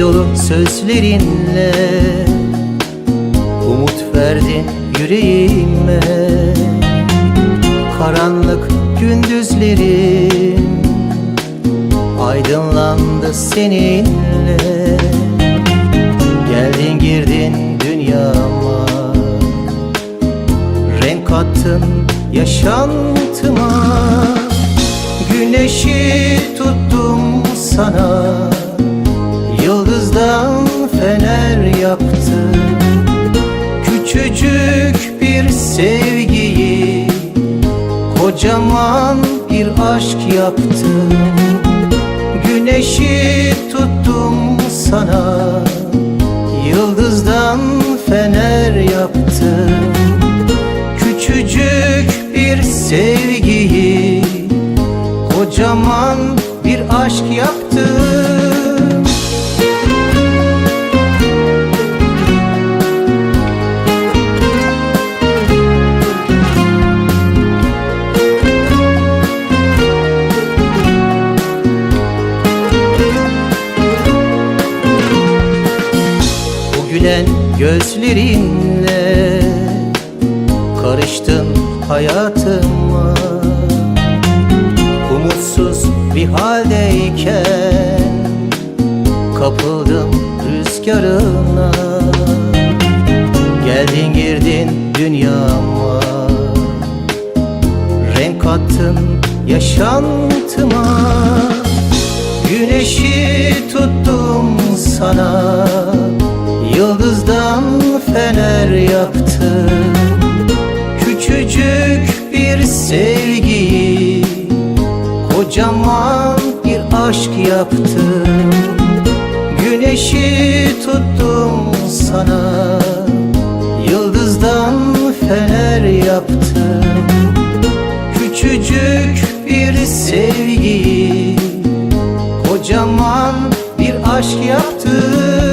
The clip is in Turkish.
dolu sözlerinle Umut verdin yüreğime. Karanlık gündüzlerim Aydınlandı seninle. Geldin girdin dünyama. Renk kattın yaşantıma. Güneşi tuttum sana fener yaptım Küçücük bir sevgiyi Kocaman bir aşk yaptım Güneşi tuttum sana Yıldızdan fener yaptım Küçücük bir sevgiyi Kocaman bir aşk yaptım gülen gözlerinle Karıştın hayatıma. Umutsuz bir haldeyken Kapıldım rüzgarına. Geldin girdin dünyama. Renk kattın yaşantıma. Güneşi tuttum sana aşk yaptım. Güneşi tuttum sana. Yıldızdan fener yaptım. Küçücük bir sevgiyi Kocaman bir aşk yaptım